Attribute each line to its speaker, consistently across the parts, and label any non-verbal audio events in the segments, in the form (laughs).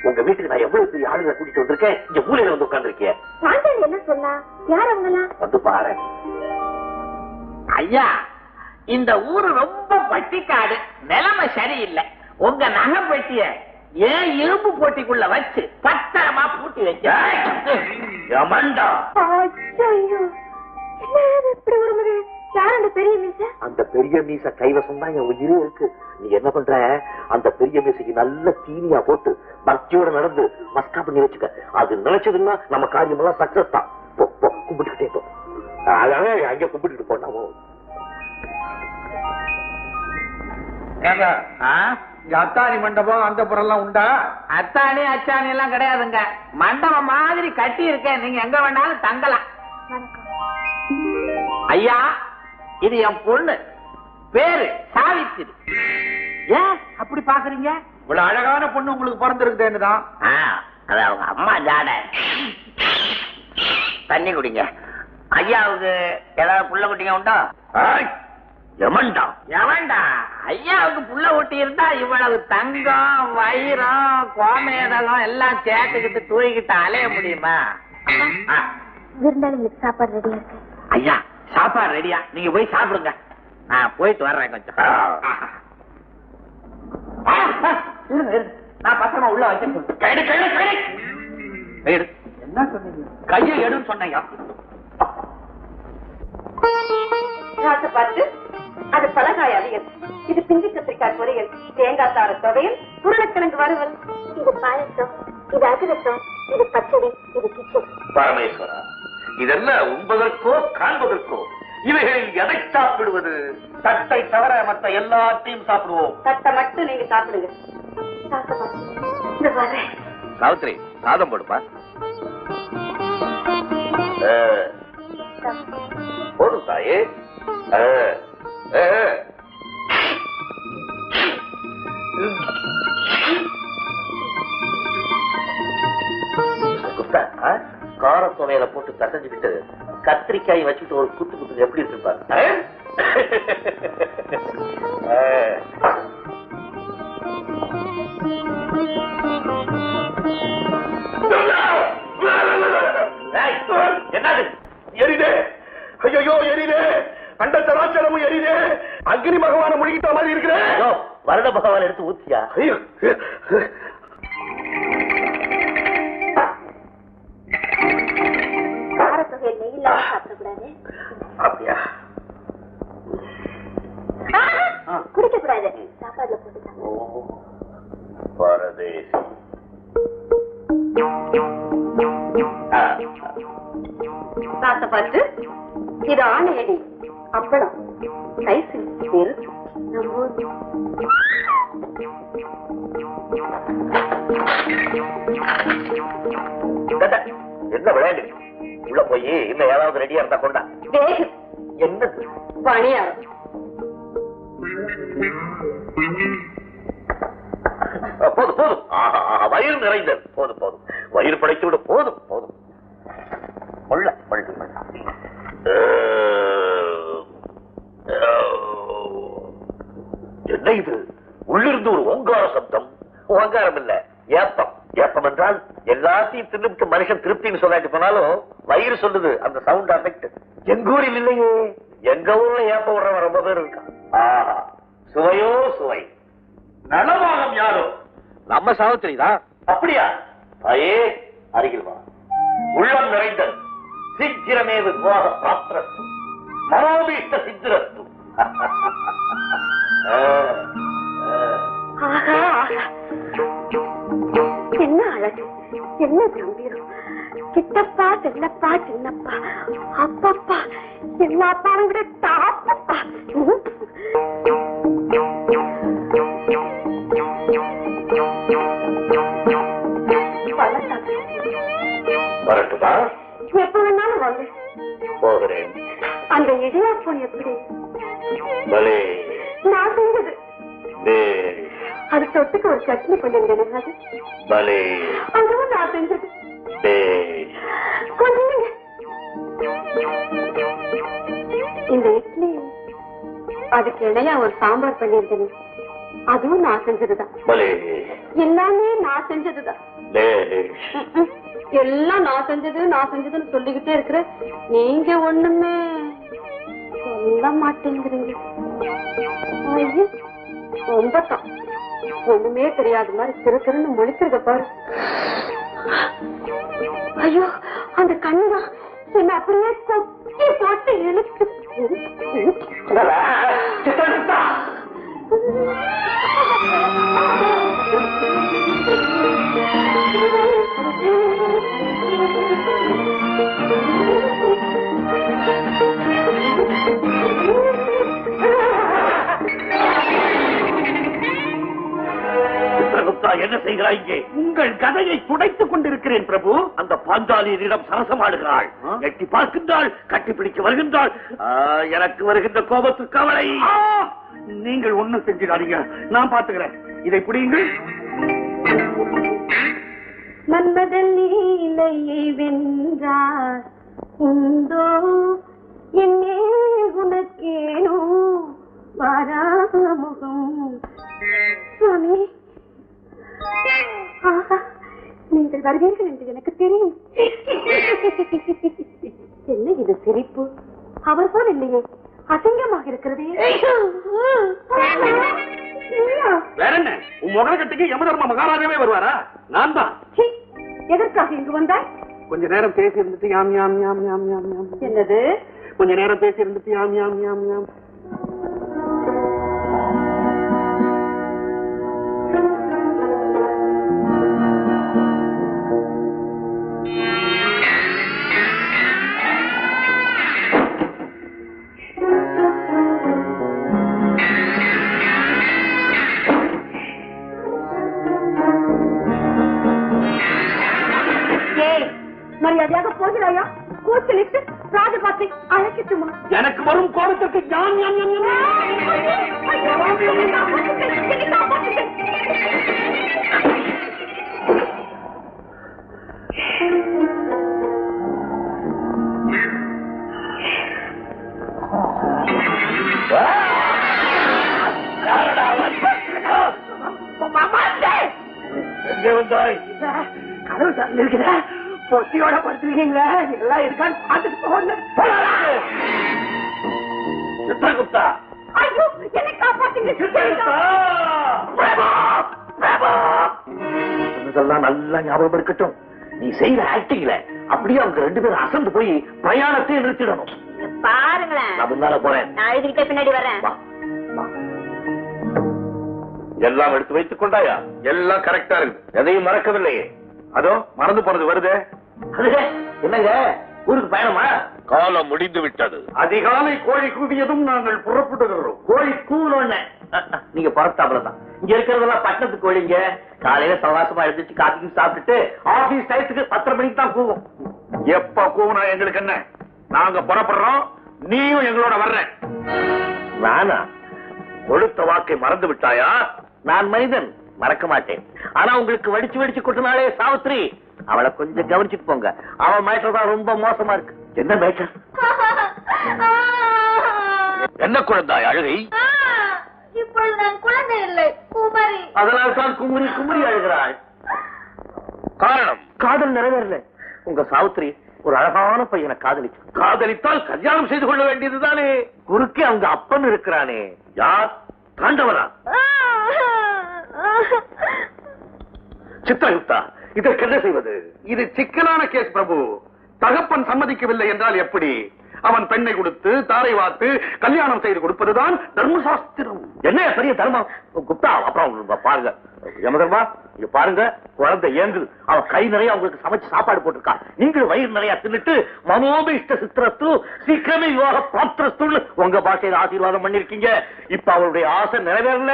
Speaker 1: உங்க வீட்டுக்கு நான் எவ்வளவு பெரிய ஆளுங்களை கூட்டிட்டு வந்திருக்கேன்? இங்க மூலையில வந்து உட்கார்ந்திருக்கேன்
Speaker 2: பாண்டியன் என்ன சொன்னா? யார் அவங்களா?
Speaker 1: வந்து பாரு.
Speaker 3: ஐயா இந்த ஊரு ரொம்ப பட்டிக்காடு. நிலைமை சரியில்லை. உங்க நகை பெட்டிய ஏன் இரும்பு போட்டிக்குள்ள வச்சு பத்திரமா பூட்டி
Speaker 2: ஐயோ. என்ன இப்படி வருது யார் அந்த பெரிய மீச?
Speaker 1: அந்த பெரிய மீச கைவசம் தான் என் உயிரே இருக்கு. நீ என்ன பண்ற? அந்த பெரிய மீசைக்கு நல்ல தீனியா போட்டு பக்தியோட நடந்து மஸ்கா பண்ணி வச்சுக்க. அது நினைச்சதுன்னா நம்ம காரியம் எல்லாம் சக்சஸ் தான். போ போ கும்பிட்டுக்கிட்டே போ. அதான் அங்க கும்பிட்டுட்டு போனா போ.
Speaker 4: ஏங்க இங்க அத்தாணி மண்டபம் அந்த எல்லாம் உண்டா?
Speaker 3: அத்தாணி அச்சாணி எல்லாம் கிடையாதுங்க. மண்டபம் மாதிரி கட்டி இருக்கேன். நீங்க எங்க வேணாலும் தங்கலாம். ஐயா இது என் பொண்ணு. பேரு சாவித்திரி. ஏன் அப்படி பாக்குறீங்க?
Speaker 4: இவ்வளவு அழகான பொண்ணு உங்களுக்கு பிறந்திருக்குதேன்னு தான்
Speaker 3: ஆ, அது அவங்க அம்மா ஜாட. தண்ணி குடிங்க. ஐயாவுக்கு ஏதாவது புள்ள குட்டிங்க உண்டா?
Speaker 1: யமண்டா.
Speaker 3: எவன்டா ஐயாவுக்கு புள்ள ஒட்டி இருந்தா இவ்வளவு தங்கம் வைரம் கோமேதகம் எல்லாம் சேர்த்துக்கிட்டு தூக்கிட்டு அலைய முடியுமா? ஆ,
Speaker 2: விருந்தாளிங்களுக்கு சாப்பாடு ரெடியா இருக்கு.
Speaker 3: ஐயா சாப்பாடு ரெடியா நீங்க போய் சாப்பிடுங்க. நான் போயிட்டு வர்றேன் கொஞ்சம். நான் பத்திரமா உள்ள வச்சிருக்கேன்
Speaker 4: என்ன சொன்னீங்க?
Speaker 3: கையை எடுன்னு
Speaker 2: பார்த்து அது பலகாய் அவியல். இது பிஞ்சு கத்திரிக்காய் பொரியல். தேங்காய் சார துவையல். உருளைக்கிழங்கு வறுவல். இது பாயசம். இது அதிரசம். இது பச்சடி. இது கிச்சடி.
Speaker 1: பரமேஸ்வரா. இதெல்லாம் உண்பதற்கோ காண்பதற்கோ? இவைகளில் எதை சாப்பிடுவது? தட்டை தவிர மற்ற எல்லாத்தையும் சாப்பிடுவோம்.
Speaker 2: தட்டை மட்டும் நீங்க சாப்பிடுங்க.
Speaker 1: சாவித்ரி சாதம் போடுப்பா. போதும் தாயே. கசஞ்சுக்கிட்டு கத்திரிக்காய் வச்சுட்டு ஒரு குத்து குத்து எப்படி. ஏய், என்னது?
Speaker 5: எரிதே ஐயோ எரிதே அண்ட சராச்சரமும் எரிதே அக்னி பகவான முழுகிட்ட மாதிரி இருக்கிற.
Speaker 1: ஐயோ, வருட பகவான் எடுத்து ஊத்தியா?
Speaker 2: இல்லாம சாப்பிடக்கூடாது.
Speaker 1: அப்படியா?
Speaker 2: குடிக்க கூடாது சாப்பாடுல போட்டுக்காங்க
Speaker 1: ஓ, பரதேசி. ஆ,
Speaker 2: ராச பார்த்து இது ஆணையடி. அப்பளம். ரைஸ் பேரு
Speaker 1: கட்ட, என்ன விளையாண்டு உள்ள போய் இன்னும் ஏதாவது ரெடியா இருந்தா கொண்டா.
Speaker 2: பணியாரம்.
Speaker 1: ஆ, போதும். போதும் வயிறு நிறைந்தது. போதும் போதும். வயிறு படைத்து விட. போதும் போதும். ஆ, ஆ, என்ன இது? உள்ளிருந்து ஒரு ஓங்கார சப்தம். ஓங்காரம் இல்ல. எல்லாத்தையும் தின்னுட்டு மனுஷன் திருப்தின்னு சொல்லாட்டி போனாலும் வயிறு சொல்லுது அந்த சவுண்ட் அஃபெக்ட் எங்க ஊரில் இல்லையே? எங்க ஊர்ல ஏப்பம் விடுறவன் ரொம்ப பேர் இருக்கான். ஆஹா. சுவையோ சுவை. நலமாகம் யாரோ?
Speaker 5: நம்ம சாவித்திரி தான்.
Speaker 1: அப்படியா? தாயே அருகில் வா. உள்ளம் நிறைந்தது சீக்கிரமே விவாக பிராப்தரஸ்து மனோபீஷ்ட (laughs)
Speaker 2: ஆஹா. என்ன அழகு? என்ன கம்பீரம் கிட்டப்பா செல்லப்பா சின்னப்பா அப்பப்பா எல்லா அப்பாவும்.
Speaker 1: வரட்டுமா?
Speaker 2: எப்ப வேணாலும் வாங்க.
Speaker 1: போகிறேன்.
Speaker 2: அந்த இடியாப்பம் எப்படி?
Speaker 1: பலே
Speaker 2: நான் செஞ்சது அது தொட்டுக்கு ஒரு சட்னி
Speaker 1: பலே
Speaker 2: அதுவும் நான் செஞ்சது
Speaker 1: பேஷ்.
Speaker 2: கொஞ்சம் இருங்க. இந்த இட்லி அதுக்கு இடையா ஒரு சாம்பார் பண்ணியிருந்தேன் அதுவும் நான் செஞ்சதுதான்.
Speaker 1: பலே
Speaker 2: எல்லாமே நான் செஞ்சதுதான்.
Speaker 1: லேஷ்
Speaker 2: ம்ம். எல்லாம் நான் செஞ்சது நான் செஞ்சதுன்னு சொல்லிக்கிட்டே இருக்கிற நீங்க ஒண்ணுமே சொல்ல மாட்டேங்கிறீங்க. ஐயோ, ரொம்ப ஒண்ணுமே தெரியாத மாதிரி திரு திருன்னு முழிக்கிறத பாரு. ஐயோ அந்த கண்ணுதான் என்ன அப்படியே கொக்கி போட்டு இழுக்கு
Speaker 1: செய்கிறாய் இங்கே. உங்கள் கதையை துடைத்துக் கொண்டிருக்கிறேன் பிரபு. அந்த பாஞ்சாலியரிடம் சரசமாடுகிறாள். எட்டி பார்க்கின்றாள் கட்டிப்பிடிக்க வருகின்றாள். எனக்கு வருகின்ற கோபத்துக்கு அவளை நீங்கள் ஒண்ணும் செஞ்சிடாதீங்க. நான் பாத்துக்கிறேன் இதை புரியுங்கள்.
Speaker 2: மன்மதன் லீலையை வென்றார். உண்டோ என்னே உனக்கேனோ வாராமுகம் நீங்கள் வருவீர்கள் என்று எனக்கு தெரியும். என்ன இது சிரிப்பு? அவர் போல் இல்லையே. அசிங்கமாக இருக்கிறதே.
Speaker 1: வேற என்ன? உன் முகக்கட்டுக்கு யமதர்ம மகாராஜாவே வருவாரா? நான் தான்.
Speaker 2: எதற்காக இங்கு வந்தாய்?
Speaker 4: கொஞ்ச நேரம் பேசி இருந்துட்டு யாம் யாம் யாம் யாம் யாம் யாம்.
Speaker 2: என்னது?
Speaker 4: கொஞ்ச நேரம் பேசி இருந்துட்டு யாம் யாம் யாம் யாம்.
Speaker 1: எங்கே வந்தாய்?
Speaker 3: கதவு திறந்திருக்குதா? பொட்டியோட படுத்திருக்கீங்களா? எல்லாம் இருக்கான்னு பார்த்துட்டு போகணும்
Speaker 1: நல்லா ஞாபகம் இருக்கட்டும். நீ செய்யற ஆக்டிங்ல அப்படியே அவங்க ரெண்டு பேரும் அசந்து போய் பிரயாணத்தை நிறுத்திடணும்.
Speaker 2: பாருங்களேன்.
Speaker 1: நான் முன்னால போறேன்.
Speaker 2: நான் எழுதிக்கிட்டே பின்னாடி வரேன்.
Speaker 1: எல்லாம் எடுத்து வைத்துக் கொண்டாயா?
Speaker 5: எல்லாம் கரெக்டா இருக்கு.
Speaker 1: எதையும் மறக்கவில்லையே.
Speaker 5: அதோ மறந்து போனது வருதே.
Speaker 1: என்னங்க? ஊருக்கு பயணமா?
Speaker 5: காலம் முடிந்து விட்டது அதிகாலை கோழி கூவியதும் நாங்கள் புறப்படுகிறோம்.
Speaker 1: கோழி கூவணும்னு நீங்க புறத்தாப்புல தான் இங்க இருக்கிறதெல்லாம் பட்டணத்து கோழிங்க காலையில சவாசமா எழுந்திரிச்சு காஃபி சாப்பிட்டுட்டு ஆபீஸ் டயத்துக்கு பத்தரை மணிக்கு தான் கூவும்.
Speaker 5: எப்ப கூவுனா எங்களுக்கு என்ன? நாங்க புறப்படுறோம் நீயும் எங்களோட வர்ற.
Speaker 1: நானா? கொடுத்த வாக்கை மறந்து விட்டாயா? நான் மனிதன் மறக்க மாட்டேன். ஆனா உங்களுக்கு வடிச்சு வடிச்சு கொட்டினாலே சாவித்ரி அவளை கொஞ்சம் கவனிச்சுட்டு போங்க. அவன் மேட்டர் தான் ரொம்ப மோசமா இருக்கு. என்ன மேட்டர்? என்ன குழந்தாய் அழுகை?
Speaker 2: இப்பொழுது நான் குழந்தை இல்லை குமரி.
Speaker 1: அதனால் தான் குமுறி குமுறி அழுகிறாள்.
Speaker 5: காரணம்?
Speaker 1: காதல் நிறைவேறல. உங்க சாவித்ரி ஒரு அழகான பையனை காதலிச்சு காதலித்தால் கல்யாணம் செய்து கொள்ள வேண்டியதுதானே? குறுக்கே அவங்க அப்பன் இருக்கிறானே. யார்? தாண்டவரா? சித்திரகுப்தா இதற்கு என்ன செய்வது?
Speaker 5: இது சிக்கலான கேஸ் பிரபு. தகப்பன் சம்மதிக்கவில்லை என்றால் எப்படி? அவன் பெண்ணை கொடுத்து தாரை வார்த்து கல்யாணம் செய்து கொடுப்பதுதான் தர்மசாஸ்திரம்.
Speaker 1: என்ன பெரிய தர்மம்? குப்தா அப்புறம் பாருங்க. யமதர்மா இங்க பாருங்க குழந்தை ஏங்குது அவ கை நிறைய அவங்களுக்கு சமைச்சு சாப்பாடு போட்டிருக்கா. நீங்களும் வயிறு நிறைய தின்னுட்டு மனோபிஷ்ட சித்திரத்து சீக்கிரமே யோக பாத்திரத்துள் உங்க பாஷையில ஆசீர்வாதம் பண்ணிருக்கீங்க இப்ப அவருடைய ஆசை நிறைவேறல.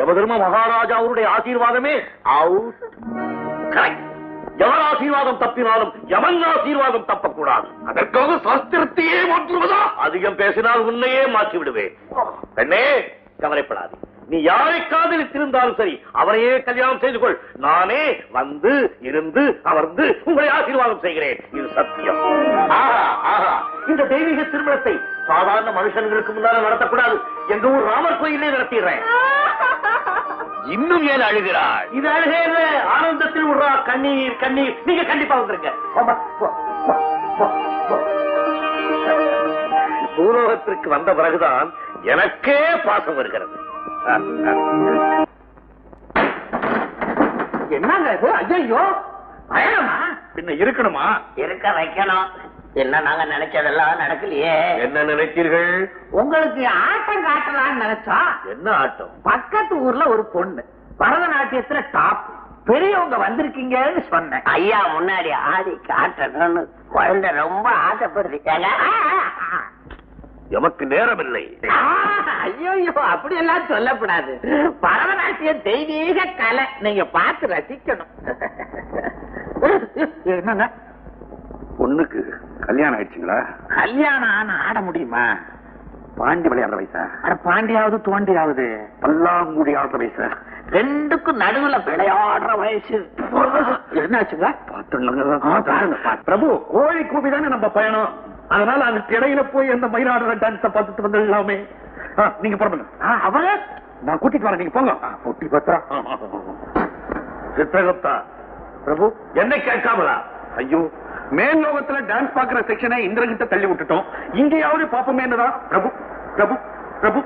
Speaker 1: யமதர்ம மகாராஜா அவருடைய ஆசீர்வாதமே அவுட் கரெக்ட் எவர் ஆசீர்வாதம் தப்பினாலும் எவன் ஆசீர்வாதம் தப்பக்கூடாது?
Speaker 5: அதற்காக சாஸ்திரத்தையே மாற்றுவதா?
Speaker 1: அதிகம் பேசினால் உன்னையே மாற்றி விடுவேன் பெண்ணே கவலைப்படாது. நீ யாரை காதலித்திருந்தாலும் சரி அவரையே கல்யாணம் செய்து கொள். நானே வந்து இருந்து அமர்ந்து உங்களை ஆசீர்வாதம் செய்கிறேன். இது சத்தியம். ஆஹா ஆஹா. இந்த தெய்வீக திருமணத்தை சாதாரண மனுஷன்களுக்கு முன்னால நடத்தக்கூடாது. எங்க ஊர் ராமர் கோயிலே நடத்திடுறேன். (laughs) இன்னும் ஏன் அழுகிறாள்
Speaker 3: இது அழுகே இல்ல, ஆனந்தத்தில் விடுறா கண்ணீர் கண்ணீர். நீங்க கண்டிப்பா வந்துருங்க.
Speaker 1: பூலோகத்திற்கு வந்த பிறகுதான் எனக்கே பாசம் வருகிறது.
Speaker 3: என்னங்க இது? ஐயோ
Speaker 5: பின்ன இருக்கணுமா?
Speaker 3: இருக்க வைக்கணும். என்ன நாங்க நினைச்சதெல்லாம் நடக்கலையே.
Speaker 1: என்ன நினைத்தீர்கள்?
Speaker 3: உங்களுக்கு ஆட்டம் காட்டலாம்னு நினைச்சோம்
Speaker 1: என்ன ஆட்டம்?
Speaker 3: பக்கத்து ஊர்ல ஒரு பொண்ணு பரதநாட்டியத்துல டாப் பெரியவங்க வந்திருக்கீங்கன்னு சொன்னேன்.
Speaker 6: ஐயா முன்னாடி ஆடி காட்டணும்னு குழந்தை ரொம்ப ஆசைப்படுறீங்க
Speaker 1: எமக்கு நேரமில்லை.
Speaker 3: ஐயோ அப்படி எல்லாம் சொல்லக்கூடாது. பரதநாட்டியம் தெய்வீக கலை நீங்க பார்த்து ரசிக்கணும். (laughs) என்னங்க?
Speaker 5: பொண்ணுக்கு கல்யாணம் ஆயிடுச்சுங்களா?
Speaker 3: கல்யாணம் ஆன ஆட முடியுமா?
Speaker 5: பாண்டி விளையாடுற வயசா?
Speaker 3: அட பாண்டியாவது தோண்டியாவது
Speaker 5: பல்லாங்குடி ஆடுற வயசா?
Speaker 3: ரெண்டுக்கும் நடுவுல விளையாடுற வயசு. என்னாச்சுங்க?
Speaker 5: பிரபு கோழி கூவி தானே நம்ம பயணம்? அதனால அதுக்கு இடையில போய் அந்த மயிலாடுற டான்ஸ பார்த்துட்டு வந்துடலாமே. ஆ, நீங்க புறப்படுங்க.
Speaker 3: அவங்க
Speaker 5: நான் கூட்டிட்டு வரேன் நீங்க போங்க.
Speaker 1: பொட்டி பத்திரா சித்திரகுப்தா
Speaker 5: பிரபு
Speaker 1: என்னை கேட்காமலா?
Speaker 5: ஐயோ மேல் லோகத்துல டான்ஸ் பாக்குற செக்ஷனை இந்திரகிட்ட தள்ளி விட்டுட்டோம். இங்கேயாவது பாப்போமே என்னதான்? பிரபு பிரபு பிரபு.